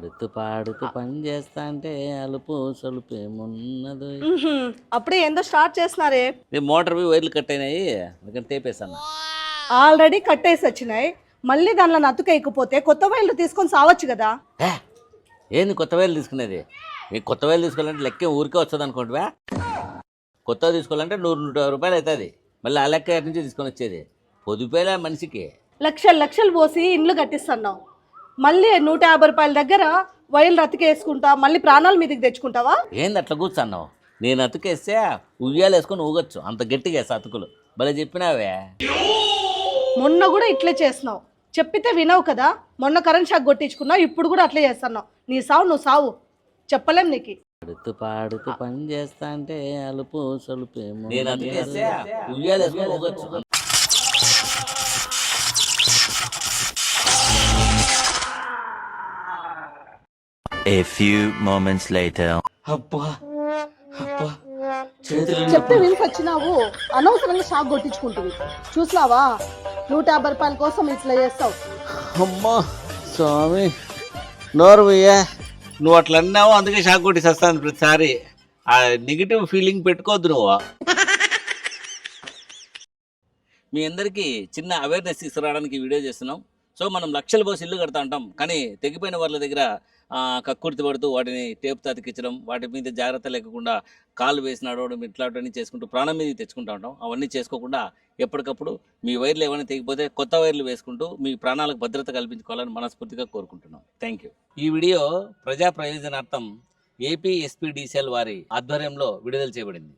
పాడుతూ పాడుతూ పని చేస్తా అంటే అలుపు సలుపు ఏమున్నదో. అప్పుడే ఏందో స్టార్ట్ చేస్తున్నారే? మోటార్ పోయి వైర్లు కట్ అయినాయి అందుకని టేపేసాను ఆల్రెడీ కట్టేసి వచ్చినాయి. మళ్ళీ దానిలో నతుకెయ్యకపోతే కొత్త వైర్లు తీసుకొని సావచ్చు కదా? ఏ, ఏంది కొత్త వైర్లు తీసుకునేది? మీకు కొత్త వైర్లు తీసుకోవాలంటే లెక్క ఊరికే వస్తుంది అనుకోండివా కొత్తగా తీసుకోవాలంటే నూరు నూట యాభై రూపాయలు అవుతుంది మళ్ళీ ఆ లెక్క ఎక్కడి నుంచి తీసుకొని వచ్చేది? పొదుపేలా మనిషికి. లక్షలు లక్షలు పోసి ఇండ్లు కట్టిస్తున్నావు. మళ్ళీ నూట యాభై రూపాయల దగ్గర వైర్లు రతికేసుకుంటా మళ్ళీ ప్రాణాల మీదకి తెచ్చుకుంటావా? ఏంది అట్లా కూర్చున్నావు? నేను అతుకేస్తే ఉయ్యాలు వేసుకొని ఊగొచ్చు. అంత గట్టిగా వేస్తా అతుకులు భలే చెప్పినావే. మొన్న కూడా ఇట్లే చేస్తున్నావు. చెప్పితే వినవు కదా. మొన్న కరెంట్ షాక్ కొట్టించుకున్నావు ఇప్పుడు కూడా అట్లే చేస్తున్నావు. నీ సావు నువ్వు సావు. చెప్పలేం నీకు. పాడుతూ పాడుతూ పని చేస్తా అంటే అలుపు సలుపు నేను అతికేస్తే ఉయ్యాలు వేసుకొని ఊగొచ్చు. A few moments later. అబ్బా అబ్బా చెప్తే వినికి వచ్చినావు అనవసరంగా షాక్ కొట్టించుకుంటుంది చూసినావా? నూట యాభై రూపాయల కోసం ఇట్లా చేస్తావు. అమ్మా స్వామి. నోరు పోయా నువ్వు అట్లా అన్నావు అందుకే షాక్ కొట్టి వస్తాను ప్రతిసారి. ఆ నెగిటివ్ ఫీలింగ్ పెట్టుకోవద్దు నువ్వు. మీ అందరికీ చిన్న అవేర్నెస్ తీసుకురావడానికి వీడియో చేస్తున్నాం. సో మనం లక్షల పోసి ఇల్లు కడతా ఉంటాం. కానీ తెగిపోయిన వాళ్ళ దగ్గర కక్కుర్తి పడుతూ వాటిని టేప్ అతికించడం వాటి మీద జాగ్రత్త లేకుండా కాలు వేసి నడవడం ఇట్లాంటివన్నీ చేసుకుంటూ ప్రాణం మీద తెచ్చుకుంటూ ఉంటాం. అవన్నీ చేసుకోకుండా ఎప్పటికప్పుడు మీ వైర్లు ఏమైనా తెగిపోతే కొత్త వైర్లు వేసుకుంటూ మీ ప్రాణాలకు భద్రత కల్పించుకోవాలని మనస్ఫూర్తిగా కోరుకుంటున్నాం. థ్యాంక్ యూ ఈ వీడియో ప్రజా ప్రయోజనార్థం ఏపీ ఎస్పీడీసీఎల్ వారి ఆధ్వర్యంలో విడుదల చేయబడింది.